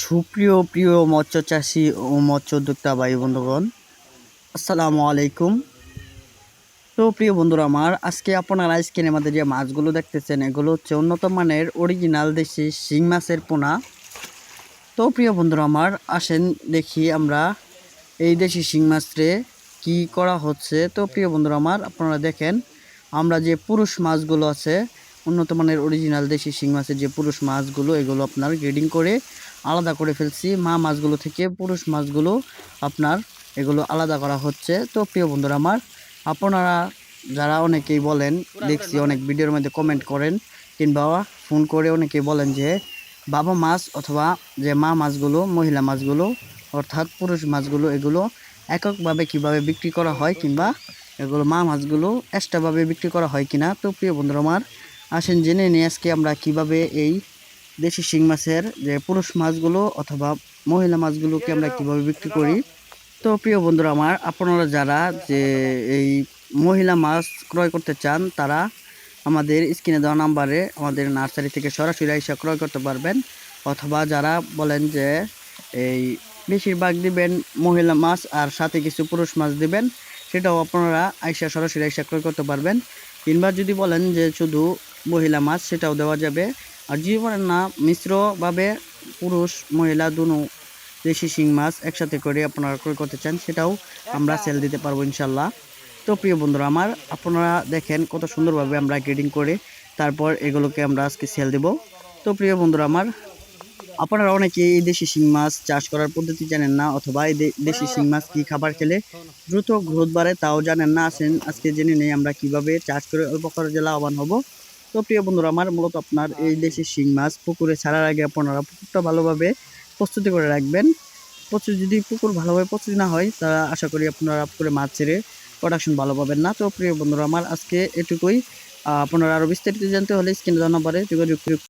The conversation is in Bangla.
সুপ্রিয়, প্রিয় মৎস্য চাষি ও মৎস্য উদ্যোক্তা ভাই বন্ধুগণ, আসসালামু আলাইকুম। তো প্রিয় বন্ধুরা আমার, আজকে আপনারা স্ক্রিনে আমাদের যে মাছগুলো দেখতেছেন, এগুলো হচ্ছে উন্নত মানের অরিজিনাল দেশি শিং মাছের পোনা। তো প্রিয় বন্ধুরা আমার, আসেন দেখি আমরা এই দেশি শিং মাছরে কি করা হচ্ছে। তো প্রিয় বন্ধুরা আমার, আপনারা দেখেন, আমরা যে পুরুষ মাছগুলো আছে, উন্নত মানের অরিজিনাল দেশি শিং মাছের যে পুরুষ মাছগুলো, এগুলো আপনার গ্রেডিং করে আলাদা করে ফেলছি। মা মাছগুলো থেকে পুরুষ মাছগুলো আপনার এগুলো আলাদা করা হচ্ছে। তো প্রিয় বন্ধুরা আমার, আপনারা যারা অনেকেই বলেন, দেখছি অনেক ভিডিওর মধ্যে কমেন্ট করেন, কিংবা ফোন করে অনেকেই বলেন যে, বাবা মাছ অথবা যে মা মাছগুলো, মহিলা মাছগুলো, অর্থাৎ পুরুষ মাছগুলো, এগুলো এককভাবে কীভাবে বিক্রি করা হয় কিংবা এগুলো মা মাছগুলো এক্সট্রাভাবে বিক্রি করা হয় কিনা? তো প্রিয় বন্ধুরা আমার, আসেন জেনে নিয়ে আজকে আমরা কীভাবে এই দেশি শিং মাছের যে পুরুষ মাছগুলো অথবা মহিলা মাছগুলোকে আমরা কীভাবে বিক্রি করি। তো প্রিয় বন্ধুরা আমার, আপনারা যারা যে এই মহিলা মাছ ক্রয় করতে চান, তারা আমাদের স্ক্রিনে দেওয়া নাম্বারে আমাদের নার্সারি থেকে সরাসরি এসে ক্রয় করতে পারবেন। অথবা যারা বলেন যে এই বেশিরভাগ দিবেন মহিলা মাছ আর সাথে কিছু পুরুষ মাছ দিবেন, সেটাও আপনারা আইসা সরাসরি আইসা ক্রয় করতে পারবেন। কিংবা যদি বলেন যে শুধু মহিলা মাছ, সেটাও দেওয়া যাবে। আর বলেন না মিশ্রভাবে পুরুষ, মহিলা দুনো দেশি শিং মাছ একসাথে করে আপনারা ক্রয় করতে চান, সেটাও আমরা সেল দিতে পারব ইনশাল্লাহ তো প্রিয় বন্ধুরা, আমার আপনারা দেখেন কত সুন্দরভাবে আমরা গ্রেডিং করে তারপর এগুলোকে আমরা আজকে সেল দেব। তো প্রিয় বন্ধুরা, আমার আপনারা অনেকে এই দেশি শিং মাছ চাষ করার পদ্ধতি জানেন না অথবা এই দেশি শিং মাছ কী খাবার খেলে দ্রুত গ্রোথ বাড়ে তাও জানেন না। আসেন, আজকে জেনে নেই আমরা কীভাবে চাষ করে অল্প খরচে লাভবান হব। তো প্রিয় বন্ধুরা, আমার মূলত আপনার এই দেশি শিং মাছ পুকুরে ছাড়ার আগে আপনারা পুকুরটা ভালোভাবে প্রস্তুতি করে রাখবেন। প্রচুর যদি পুকুর ভালোভাবে প্রস্তুতি না হয়, তারা আশা করি আপনারা পুকুরে মাছ ছেড়ে প্রোডাকশন ভালো পাবেন না। তো প্রিয় বন্ধুরা, আমার আজকে এটুকুই। আপনারা আরও বিস্তারিত জানতে হলে স্ক্রিনে জানা পারে যোগাযোগ